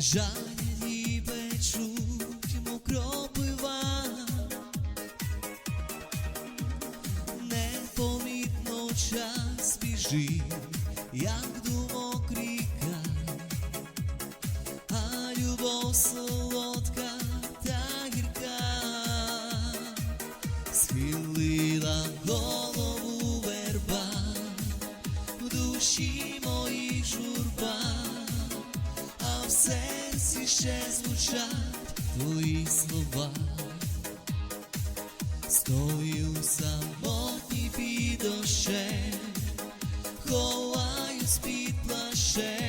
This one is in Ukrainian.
Жаль печуть мокропива, непомітно час біжить, як думок ріка, а любов та гірка, схилила голову верба, в душі моїй журба серці ще звучать твої слова, стою самотній під дощем, ховаю з-під плащем